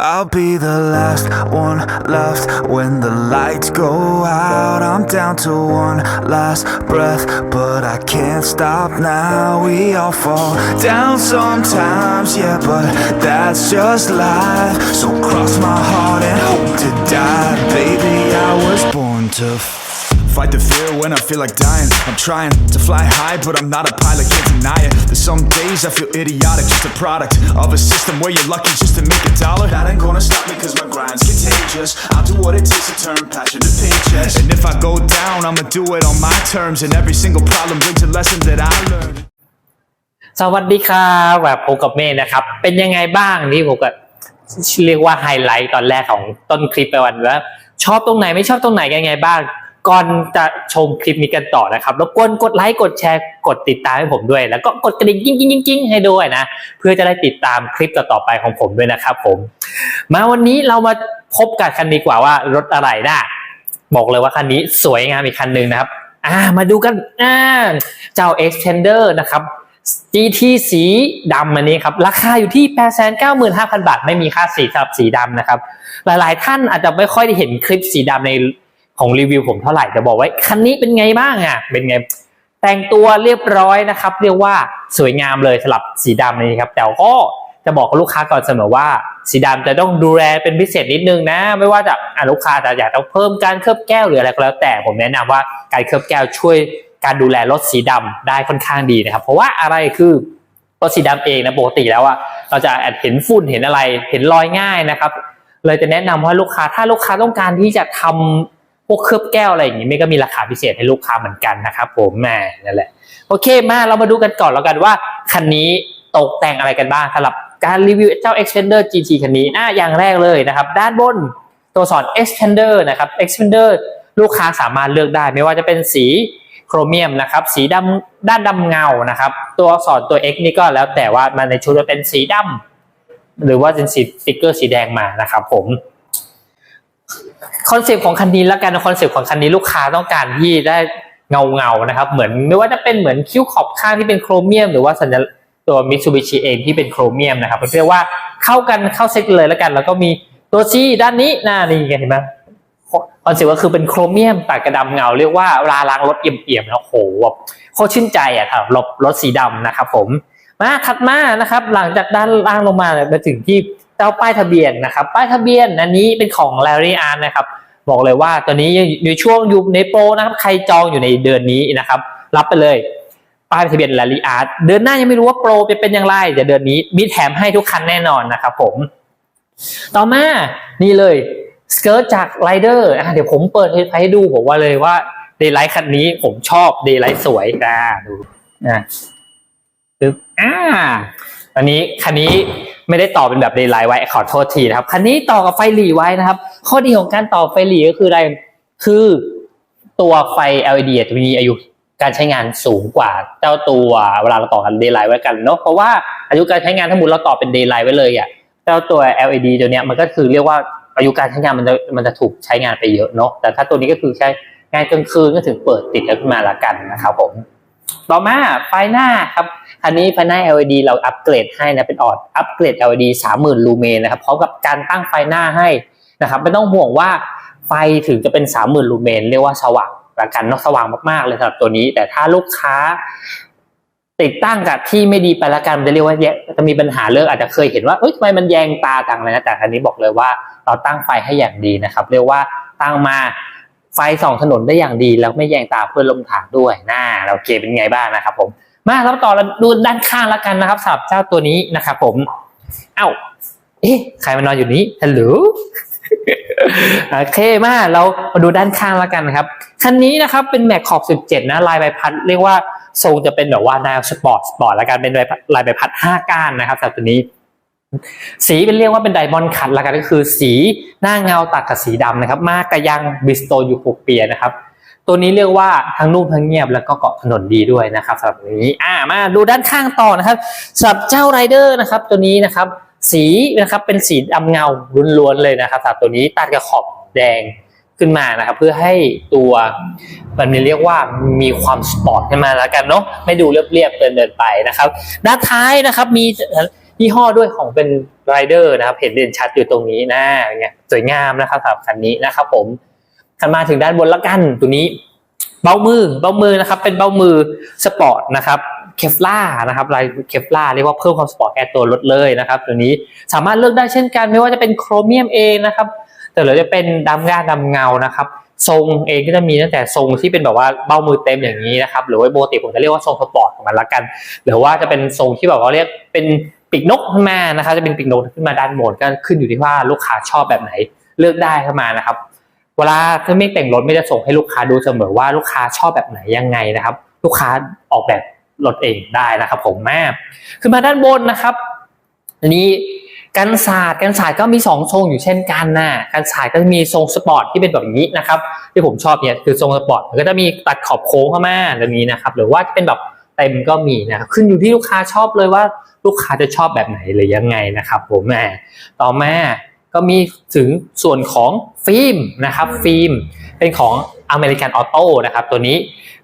I'll be the last one left when the lights go out. I'm down to one last breath, but I can't stop now. We all fall down sometimes, yeah, but that's just life. So cross my heart and hope to die. Baby, I was born to f- Fight the fear when I feel like dying. I'm trying to fly high, but I'm not a pilot, can't deny it. There's some days I feel idiotic, just a product of a system where you're lucky just to make a dollar. That ain't gonna stop me, cause my grind's contagious. I'll do what it takes to turn passion to paychecks. And if I go down, I'ma do it on my terms. And every single problem brings a lesson that I learned. สวัสดีครับแบบพบกับเมย์นะครับ เป็นยังไงบ้างนี่ผมก็เรียกว่าไฮไลท์ตอนแรกของต้นคลิปไปวันว่าชอบตรงไหนไม่ชอบตรงไหนยังไงบ้าง ก่อนจะชมคลิปนี้กันต่อนะครับรบกวนกดไลค์กดแชร์กดติดตามให้ผมด้วย แล้วก็กดกระดิ่งกิ้งกิ้งกิ้งกิ้งให้ด้วยนะ เพื่อจะได้ติดตามคลิปต่อๆไปของผมด้วยนะครับผมมาวันนี้เรามาพบกันคันดีกว่าว่ารถอะไรนะบอกเลยว่าคันนี้สวยงามอีกคันหนึ่งนะครับอ่ามาดูกันอ่าเจ้า Extender นะครับ GT สีดำอันนี้ครับ ราคาอยู่ที่ 895,000 บาท ไม่มีค่าสีสำหรับสีดำนะครับ หลายๆท่านอาจจะไม่ค่อยได้เห็นคลิปสีดำใน ของรีวิวผมเท่าไหร่จะบอกไว่าคันนี้เป็นไงบ้างอะเป็นไงแต่งตัวเรียบร้อยนะครับ เรียกว่าสวยงามเลยสำหรับสีดำนี้ครับ แต่ก็จะบอกกับลูกค้าก่อนเสมอว่า สีดำจะต้องดูแลเป็นพิเศษนิดนึงนะ ไม่ว่าจะลูกค้าจะอยากจะเพิ่มการเคลือบแก้วหรืออะไรก็แล้ว แต่ผมแนะนำว่าการเคลือบแก้วช่วยการดูแลรถสีดำได้ค่อนข้างดีนะครับ เพราะว่าอะไรคือรถสีดำเองนะปกติแล้วอะเราจะอาจเห็นฝุ่นเห็นอะไรเห็นรอยง่ายนะครับ เลยจะแนะนำว่าลูกค้าถ้าลูกค้าต้องการที่จะทำ พวกเคลือบแก้วอะไรอย่างนี้ไม่ก็มีราคาพิเศษให้ลูกค้าเหมือนกันนะครับผมแหมนั่นแหละโอเคมาเรามาดูกันก่อนแล้วกันว่าคันนี้ตกแต่งอะไรกันบ้างสำหรับการรีวิวเจ้า Expander GT คันนี้อะอย่างแรกเลยนะครับ ด้านบนตัวสอน Expander นะครับ Expander ลูกค้าสามารถเลือกได้ ไม่ว่าจะเป็นสีโครเมียมนะครับ สีดำด้านดำเงานะครับ ตัวสอักษรตัว X นี่ก็แล้วแต่ว่ามันในชุดจะเป็นสีดำหรือว่าเป็นสีสติ๊กเกอร์สีแดงมานะครับผม คอนเซปต์ของคันนี้แล้วกันคอนเซปต์ของคันนี้ลูกค้าต้องการที่ได้เงาเงานะครับ เหมือนไม่ว่าจะเป็นเหมือนคิ้วขอบข้างที่เป็นโครเมียม หรือว่าสัญลักษณ์ตัว Mitsubishi เองที่เป็นโครเมียมนะครับเรียกว่าเข้ากันเข้าเซ็ตเลยแล้วกัน แล้วก็มีตัวซีด้านนี้หน้านี่กันเห็นไหมคอนเซปต์ก็คือเป็นโครเมียมตัดกระดำเงา เรียกว่าเวลาล้างรถเอี่ยมๆแล้วโหแบบโคตรชื่นใจอะครับรถรถสีดำนะครับผมมาถัดมานะครับ หลังจากด้านล่างลงมามาถึงที่ เจ้าป้ายทะเบียนนะครับ ป้ายทะเบียนอันนี้เป็นของ Larry a r นะครับ บอกเลยว่าตอนนี้ยังอยู่ช่วงยู่ในโปรนะครับ ใครจองอยู่ในเดือนนี้นะครับ รับไปเลย ป้ายทะเบียนลาลีอาร์ตเดือนหน้ายังไม่รู้ว่าโปรจะเป็นอย่างไรแต่เดือนนี้มีแถมให้ทุกคันแน่นอนนะครับผม ต่อมานี่เลยสเกิร์ตจากไรเดอร์เดี๋ยวผมเปิดให้ดูผมว่าเลยว่าเดย์ไลท์คันนี้ผมชอบเดย์ไลท์สวยอ่าดูนะปึ๊บอ่าอันนี้คันนี้ ไม่ได้ต่อเป็นแบบเดย์ไลท์ไว้ขอโทษทีนะครับ คันนี้ต่อกับไฟหลีไว้นะครับ ข้อดีของการต่อไฟหลีก็คืออะไรคือตัวไฟ LED จะมีอายุการใช้งานสูงกว่าเจ้าตัวเวลาเราต่อกันเดย์ไลท์ไว้กันเนาะเพราะว่าอายุการใช้งานถ้ามุติเราต่อเป็นเดย์ไลท์ไว้เลยอะเจ้าตัว LED ตัวเนี้ยมันก็คือเรียกว่าอายุการใช้งานมันจะมันจะถูกใช้งานไปเยอะเนาะแต่ถ้าตัวนี้ก็คือใช้งานกลางคืนก็ถึงเปิดติดกันขึ้นมาละกันนะครับผม ต่อมาไฟหน้าครับ อันนี้ไฟหน้า LED เราอัปเกรดให้นะเป็นออดอัปเกรด LED 30,000ลูเมนนะครับพร้อมกับการตั้งไฟหน้าให้นะครับไม่ต้องห่วงว่าไฟถึงจะเป็น 30,000ลูเมนเรียกว่าสว่างละกันเนาะสว่างมากๆเลยสำหรับตัวนี้ แต่ถ้าลูกค้าติดตั้งกับที่ไม่ดีไปละกันจะเรียกว่าแยจะมีปัญหาเรื่องอาจจะเคยเห็นว่าเอ้ยทำไมมันแยงตาจังเลยนะแต่อันนี้บอกเลยว่าเราตั้งไฟให้อย่างดีนะครับ เรียกว่าตั้งมาไฟส่องถนนได้อย่างดี แล้วไม่แยงตาเพื่อนลมทางด้วยน่าเราเคเป็นไงบ้างนะครับผม มาแล้วต่อเราดูด้านข้างแล้วกันนะครับสำหรับเจ้าตัวนี้นะครับผม เอ้า เอ๊ะใครมานอนอยู่นี้ฮัลโหลโอเคมาเรามาดูด้านข้างแล้วกันนะครับคันนี้นะครับเป็นแม็กขอบ 17 นะลายใบพัดเรียกว่าทรงจะเป็นแบบว่าแนวสปอร์ตสปอร์ตแล้วกันเป็นลายใบพัด 5 ก้านนะครับสำหรับตัวนี้ สีเป็นเรียกว่าเป็นไดมอนด์คัทแล้วกันก็คือสีหน้าเงาตัดกับสีดำนะครับ มากกระยังบิสโตยูโคเปียนะครับ ตัวนี้เรียกว่าทั้งนุ่มทั้งเงียบแล้วก็เกาะถนนดีด้วยนะครับสำหรับตัวนี้อ่ามาดูด้านข้างต่อนะครับสำหรับเจ้าไรเดอร์นะครับ ตัวนี้นะครับ สีนะครับเป็นสีดำเงาล้วนๆเลยนะครับสำหรับตัวนี้ตัดกับขอบแดงขึ้นมานะครับเพื่อให้ตัวมันเรียกว่ามีความสปอร์ตขึ้นมาแล้วกันเนาะไม่ดูเรียบๆเดินๆไปนะครับด้านท้ายนะครับมียี่ห้อด้วยของเป็นไรเดอร์นะครับเห็นเด่นชัดอยู่ตรงนี้นะเป็นไงสวยงามนะครับสำหรับคันนี้นะครับผม ขันมาถึงด้านบนละกันตัวนี้ เบ้ามือเบ้ามือนะครับ เป็นเบ้ามือสปอร์ตนะครับเคฟล่านะครับลายเคฟล่าเรียกว่าเพิ่มความสปอร์ตแก่ตัวรถเลยนะครับตัวนี้สามารถเลือกได้เช่นกัน ไม่ว่าจะเป็นโครเมียมเองนะครับ แต่หรือจะเป็นดำงาดำเงานะครับ ทรงเองก็จะมีตั้งแต่ทรงที่เป็นแบบว่าเบ้ามือเต็มอย่างนี้นะครับ หรือว่าโบติผมจะเรียกว่าทรงสปอร์ตของมันละกัน หรือว่าจะเป็นทรงที่แบบว่าเรียกเป็นปีกนกขึ้นมานะครับ จะเป็นปีกนกขึ้นมาด้านบนก็ขึ้นอยู่ที่ว่าลูกค้าชอบแบบไหน เลือกได้เข้ามานะครับ เวลาถ้าไม่แต่งรถไม่จะส่งให้ลูกค้าดูเสมอว่าลูกค้าชอบแบบไหนยังไงนะครับ ลูกค้าออกแบบรถเองได้นะครับผมแม่ขึ้นมาด้านบนนะครับ อันนี้กันศาสตร์กันศาสตร์ก็มีสองทรงอยู่เช่นกันนะกันศาสตร์ก็จะมีทรงสปอร์ตที่เป็นแบบนี้นะครับ ที่ผมชอบเนี่ยคือทรงสปอร์ตมันก็จะมีตัดขอบโค้งเข้ามาแบบนี้นะครับ หรือว่าจะเป็นแบบเต็มก็มีนะครับขึ้นอยู่ที่ลูกค้าชอบเลยว่าลูกค้าจะชอบแบบไหนหรือยังไงนะครับผมแม่ต่อมา ก็มีถึงส่วนของฟิล์มนะครับฟิล์มเป็นของอเมริกันออโต้นะครับตัวนี้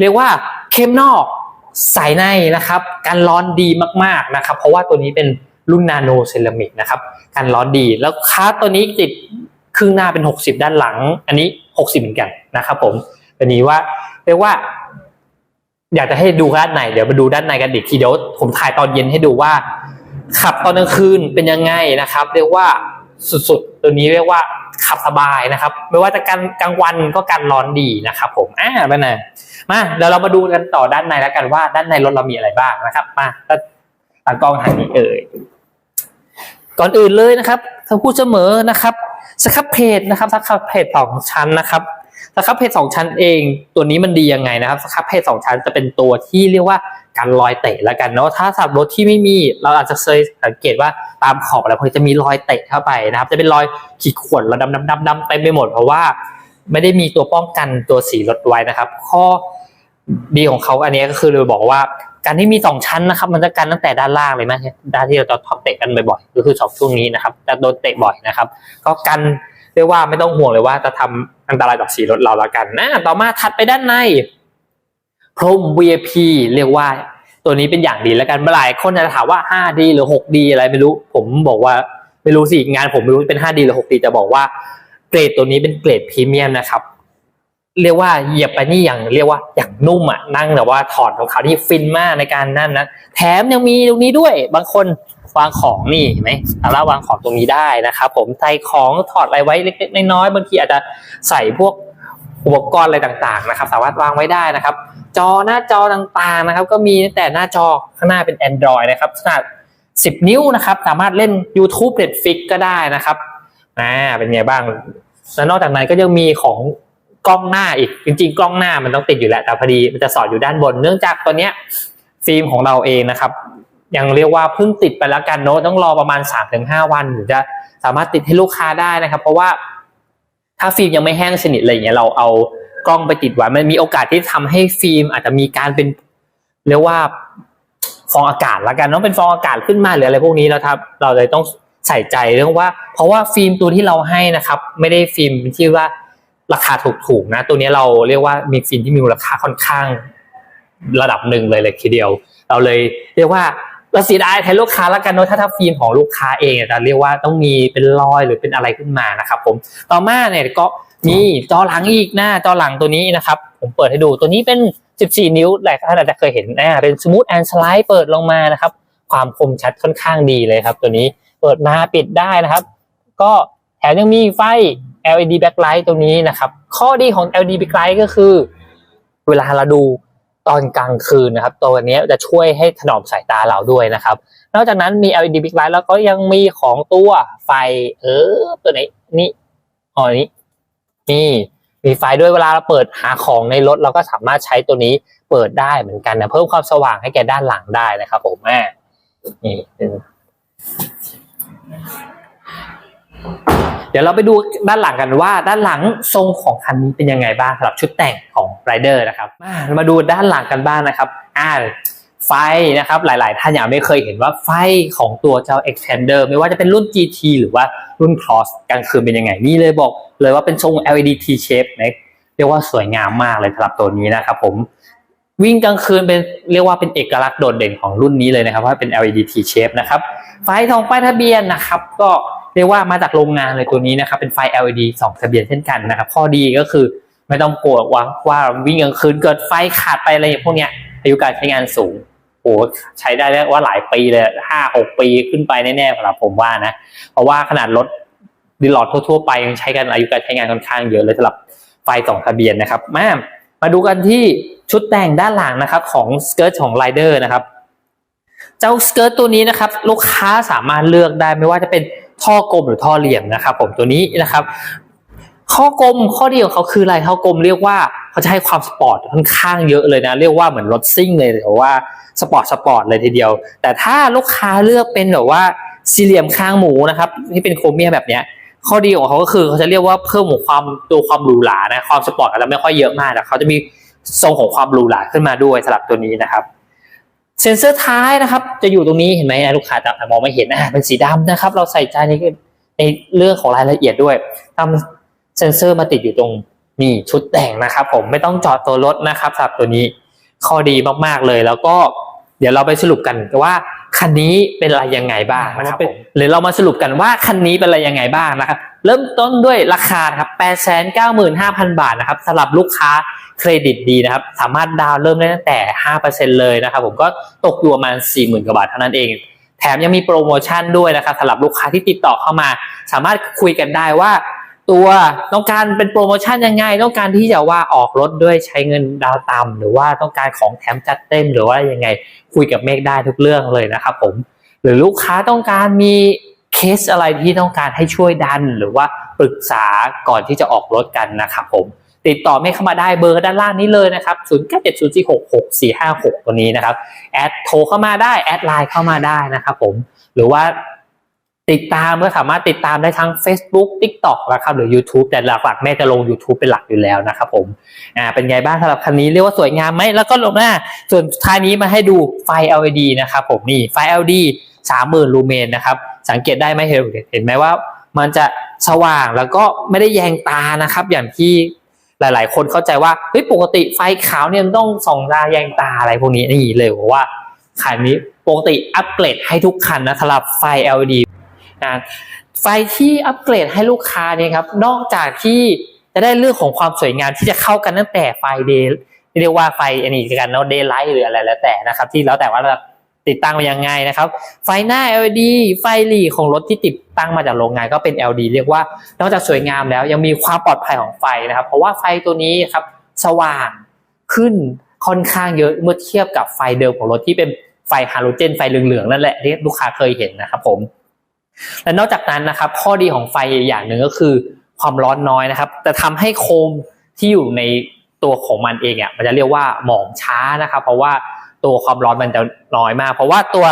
เรียกว่าเข้มนอกใสในนะครับการร้อนดีมากๆนะครับ เพราะว่าตัวนี้เป็นรุ่นนาโนเซรามิกนะครับการร้อนดีแล้วคาตัวนี้ติดครึ่งหน้าเป็น 60 ด้านหลัง อันนี้ 60 เหมือนกันนะครับผมตัวนี้ว่าเรียกว่า อยากจะให้ดูด้านในเดี๋ยวมาดูด้านในกันอีกทีเดี๋ยวผมถ่ายตอนเย็นให้ดูว่า ขับตอนกลางคืนเป็นยังไงนะครับ เรียกว่า สุดๆ ตัวนี้เรียกว่าขับสบายนะครับ ไม่ว่าจะกลางกลางวันก็การร้อนดีนะครับผมอ่าไปไหนมาเดี๋ยวเรามาดูกันต่อด้านในแล้วกันว่าด้านในรถเรามีอะไรบ้างนะครับ มาก็ตากล้องทางนี้เอ่ยก่อนอื่นเลยนะครับถ้าพูดเสมอนะครับสครับเพจนะครับสครับเพจสองชั้นนะครับ สครับเพจสองชั้นเองตัวนี้มันดียังไงนะครับสครับเพจสองชั้นจะเป็นตัวที่เรียกว่าการรอยเตะแล้วกันเนาะถ้าสับรถที่ไม่มีเราอาจจะเคยสังเกตว่าตามขอบอะไรพวกนี้จะมีรอยเตะเข้าไปนะครับ จะเป็นรอยขีดข่วนระดำดำดำดำเต็มไปหมด เพราะว่าไม่ได้มีตัวป้องกันตัวสีรถไว้นะครับ ข้อดีของเขาอันนี้ก็คือเราบอกว่าการที่มีสองชั้นนะครับมันจะกันตั้งแต่ด้านล่างเลยนะด้านที่เราจะท็อปเตะกันบ่อยๆก็คือสองช่วงนี้นะครับจะโดนเตะบ่อยนะครับ ก็กัน รียกว่าไม่ต้องห่วงเลยว่าจะทำอันตรายต่อสีรถเราละกันนะต่อมาถัดไปด้านในพรม VIP เรียกว่า ตัวนี้เป็นอย่างดีแล้วกันหลายคนจะถามว่า 5D หรือ 6D อะไรไม่รู้ ผมบอกว่าไม่รู้สิงานผมไม่รู้เป็น 5D หรือ 6D จะบอกว่าเกรดตัวนี้เป็นเกรดพรีเมียมนะครับเรียกว่าเหยียบไปนี่อย่างเรียกว่าอย่างนุ่มอะนั่งแต่ว่าถอดของเขาที่ฟินมากในการนั่นนะแถมยังมีตรงนี้ด้วย บางคน วางของนี่เห็นไหมสามารถวางของตรงนี้ได้นะครับผมใส่ของถอดอะไรไว้เล็กๆน้อยๆบางทีอาจจะใส่พวกอุปกรณ์อะไรต่างๆนะครับ สามารถวางไว้ได้นะครับ จอหน้าจอต่างๆนะครับ ก็มีแต่หน้าจอข้างหน้าเป็น Android นะครับขนาด 10 นิ้วนะครับ สามารถเล่น YouTube Netflix ก็ได้นะครับอ่าเป็นไงบ้างแล้วนอกจากนั้นก็ยังมีของกล้องหน้าอีกจริง ๆ กล้องหน้ามันต้องติดอยู่แหละแต่พอดีมันจะสอดอยู่ด้านบน เนื่องจากตัวเนี้ยฟิล์มของเราเองนะครับ ยังเรียกว่าเพิ่งติดไปแล้วกันเนอะต้องรอประมาณ 3-5 วันถึงจะสามารถติดให้ลูกค้าได้นะครับ เพราะว่าถ้าฟิล์มยังไม่แห้งสนิทอะไรอย่างเงี้ยเราเอากล้องไปติดไว้มันมีโอกาสที่ทำให้ฟิล์ม อาจจะมีการเป็นเรียกว่าฟองอากาศละกันเนาะเป็นฟองอากาศขึ้นมาหรืออะไรพวกนี้แล้วครับ เราเลยต้องใส่ใจเรื่องว่า เพราะว่าฟิล์มตัวที่เราให้นะครับ ไม่ได้ฟิล์มที่ว่าราคาถูกๆนะ ตัวนี้เราเรียกว่ามีฟิล์มที่มีมูลค่าค่อนข้างระดับหนึ่งเลยเลยทีเดียว เราเลยเรียกว่า เราเสียดายแทนลูกค้าแล้วกันเนอะถ้าถ้าฟิล์มของลูกค้าเองจะเรียกว่าต้องมีเป็นรอยหรือเป็นอะไรขึ้นมานะครับผมต่อมาเนี่ยก็มีจอหลังอีกหน้าจอหลังตัวนี้นะครับ ผมเปิดให้ดูตัวนี้เป็น 14 นิ้วหลายท่านอาจจะเคยเห็นนะเป็น smooth and slide เปิดลงมานะครับ ความคมชัดค่อนข้างดีเลยครับ ตัวนี้เปิดมาปิดได้นะครับ ก็แถมยังมีไฟ LED backlight ตัวนี้นะครับ ข้อดีของ LED backlight ก็คือ เวลาเราดู ตอนกลางคืนนะครับ ตัวนี้จะช่วยให้ถนอมสายตาเราด้วยนะครับ นอกจากนั้นมี LED backlight แล้วก็ยังมีของตัวไฟ เออ ตัวไหนนี่อ๋อนี้นี่มีไฟด้วยเวลาเราเปิดหาของในรถเราก็สามารถใช้ตัวนี้เปิดได้เหมือนกันนะเพิ่มความสว่างให้แกด้านหลังได้นะครับ ผมแม่นี่ เดี๋ยวเราไปดูด้านหลังกันว่า ด้านหลังทรงของคันนี้เป็นยังไงบ้างสำหรับชุดแต่งของไรเดอร์นะครับมามาดูด้านหลังกันบ้างนะครับอ่าไฟนะครับหลาย ๆ ท่านยังไม่เคยเห็นว่าไฟของตัวเจ้า Expander ไม่ว่าจะเป็นรุ่น GT หรือว่ารุ่น Cross กลางคืนเป็นยังไงนี่เลยบอกเลยว่าเป็นทรง LED T shape นะเรียกว่าสวยงามมากเลยสำหรับตัวนี้นะครับผมวิ่งกลางคืนเป็นเรียกว่าเป็นเอกลักษณ์โดดเด่นของรุ่นนี้เลยนะครับเพราะเป็น LED T shape นะครับไฟทองป้ายทะเบียนนะครับ ก็ เรียกว่ามาจากโรงงานเลยตัวนี้นะครับ เป็นไฟ LED สองทะเบียนเช่นกันนะครับ ข้อดีก็คือไม่ต้องกลัวว่าว่าวิ่งกลางคืนเกิดไฟขาดไปอะไรพวกเนี้ยอายุการใช้งานสูงโอ้ใช้ได้เรียกว่าหลายปีเลยห้าหกปีขึ้นไปแน่ๆสำหรับผมว่านะ เพราะว่าขนาดรถดีลลอดทั่วๆไปยังใช้กันอายุการใช้งานค่อนข้างเยอะเลยสำหรับไฟสองทะเบียนนะครับมามาดูกันที่ชุดแต่งด้านหลังนะครับของสเกิร์ตของไรเดอร์นะครับ เจ้าสเกิร์ตตัวนี้นะครับ ลูกค้าสามารถเลือกได้ไม่ว่าจะเป็น ท่อกลมหรือท่อเหลี่ยมนะครับ ผมตัวนี้นะครับ ข้อกลมข้อดีของเขาคืออะไรข้อกลมเรียกว่าเขาจะให้ความสปอร์ตค่อนข้างเยอะเลยนะ เรียกว่าเหมือนรถซิ่งเลยแต่ว่าสปอร์ตสปอร์ตเลยทีเดียว แต่ถ้าลูกค้าเลือกเป็นแบบว่าสี่เหลี่ยมข้างหมูนะครับที่เป็นโครเมียมแบบเนี้ยข้อดีของเขาก็คือเขาจะเรียกว่าเพิ่มความตัวความหรูหรานะความสปอร์ตอาจจะไม่ค่อยเยอะมากแต่เขาจะมีทรงของความหรูหราขึ้นมาด้วยสำหรับตัวนี้นะครับ เซ็นเซอร์ท้ายนะครับ จะอยู่ตรงนี้เห็นไหมนะลูกค้าจะมองไม่เห็นนะเป็นสีดำนะครับ เราใส่ใจในในเรื่องของรายละเอียดด้วยทำเซ็นเซอร์มาติดอยู่ตรงนี่ชุดแต่งนะครับ ผมไม่ต้องจอดตัวรถนะครับสำหรับตัวนี้ข้อดีมากๆเลย แล้วก็เดี๋ยวเราไปสรุปกันว่าคันนี้เป็นอะไรยังไงบ้างนะครับผมหรือเรามาสรุปกันว่าคันนี้เป็นอะไรยังไงบ้างนะครับ เริ่มต้นด้วยราคาครับ895,000บาทนะครับสำหรับลูกค้า เครดิตดีนะครับ สามารถดาวเริ่มได้ตั้งแต่ 5%เลยนะครับ ผมก็ตกอยู่ประมาณ 40,000 กว่าบาทเท่านั้นเอง แถมยังมีโปรโมชั่นด้วยนะครับสำหรับลูกค้าที่ติดต่อเข้ามา สามารถคุยกันได้ว่าตัวต้องการเป็นโปรโมชั่นยังไง ต้องการที่จะว่าออกรถด้วยใช้เงินดาวต่ำหรือว่าต้องการของแถมจัดเต็มหรือว่ายังไงคุยกับเมฆได้ทุกเรื่องเลยนะครับผมหรือลูกค้าต้องการมีเคสอะไรที่ต้องการให้ช่วยดัน หรือว่าปรึกษาก่อนที่จะออกรถกันนะครับผม ติดต่อเมฆเข้ามาได้เบอร์ด้านล่างนี้เลยนะครับ 0 9 7 0 4 6 6 4 5 6 ตัวนี้นะครับ แอดโทรเข้ามาได้ แอดไลน์เข้ามาได้นะครับผม หรือว่าติดตามก็สามารถติดตามได้ทั้ง Facebook TikTok นะครับหรือ YouTube แต่หลักๆแม่จะลง YouTube เป็นหลักอยู่แล้วนะครับผมอ่าเป็นไงบ้างสำหรับคันนี้เรียกว่าสวยงามไหมแล้วก็ลงหน้า ส่วนท้ายนี้มาให้ดูไฟ LED นะครับผมนี่ไฟ LED 30,000ลูเมนนะครับ สังเกตได้ไหมเห็นเห็นไหมว่ามันจะสว่างแล้วก็ไม่ได้แยงตานะครับ อย่างที่ หลาย ๆ คนเข้าใจว่าเฮ้ยปกติไฟขาวเนี่ยต้องส่องตาแยงตาอะไรพวกนี้นี่เลยว่าคันนี้ปกติอัปเกรดให้ทุกคันนะสำหรับไฟ LED นะไฟที่อัปเกรดให้ลูกค้าเนี่ยครับนอกจากที่จะได้เรื่องของความสวยงามที่จะเข้ากันตั้งแต่ไฟเดย์เรียกว่าไฟอันนี้กันเนาะเดย์ไลท์หรืออะไรแล้วแต่นะครับ ที่แล้วแต่ว่าเรา ติดตั้งมายังไงนะครับ ไฟหน้า LED ไฟหลีของรถที่ติดตั้งมาจากโรงงานก็เป็น LED เรียกว่านอกจากสวยงามแล้วยังมีความปลอดภัยของไฟนะครับ เพราะว่าไฟตัวนี้ครับสว่างขึ้นค่อนข้างเยอะเมื่อเทียบกับไฟเดิมของรถที่เป็นไฟฮาโลเจนไฟเหลืองๆนั่นแหละที่ลูกค้าเคยเห็นนะครับผมและนอกจากนั้นนะครับ ข้อดีของไฟอย่างหนึ่งก็คือ ความร้อนน้อยนะครับ แต่ทำให้โคมที่อยู่ในตัวของมันเองอะมันจะเรียกว่าหมองช้านะครับ เพราะว่า ตัวความร้อนมันจะน้อยมาก เพราะว่าตัว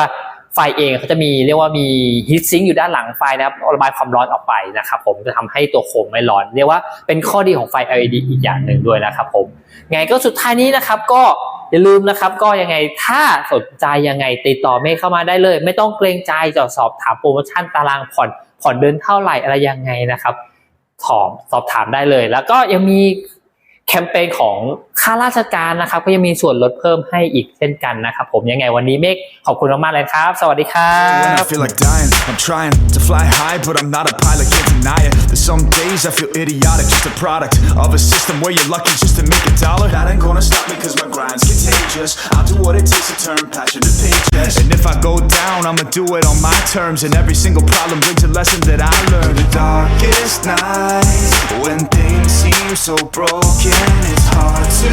ไฟเองเขาจะมีเรียกว่ามีฮีทซิงค์อยู่ด้านหลังไฟนะครับระบายความร้อนออกไปนะครับผมจะทำให้ตัวโคมไม่ร้อน เรียกว่าเป็นข้อดีของไฟ LED อีกอย่างหนึ่งด้วยนะครับผมไงก็สุดท้ายนี้นะครับก็อย่าลืมนะครับก็ยังไงถ้าสนใจยังไงติดต่อเมฆเข้ามาได้เลย ไม่ต้องเกรงใจจะสอบถามโปรโมชั่นตารางผ่อนผ่อนเดือนเท่าไหร่อะไรยังไงนะครับถามสอบถามได้เลย แล้วก็ยังมีแคมเปญของ ค่าราชการนะครับ ก็ยังมีส่วนลดเพิ่มให้อีกเช่นกันนะครับผมยังไงวันนี้เมฆขอบคุณมากๆเลยครับ สวัสดีครับ feel like dying, I'm trying to fly high, but I'm not a pilot, can't deny it. There's some days I feel idiotic, just a product of a system where you're lucky just to make a dollar. That ain't gonna stop me, cause my grind's contagious. I'll do what it takes to turn passion to pages. And if I go down, I'ma do it on my terms. And every single problem brings a lesson that I learned. The darkest nights, when things seem so broken, it's hard to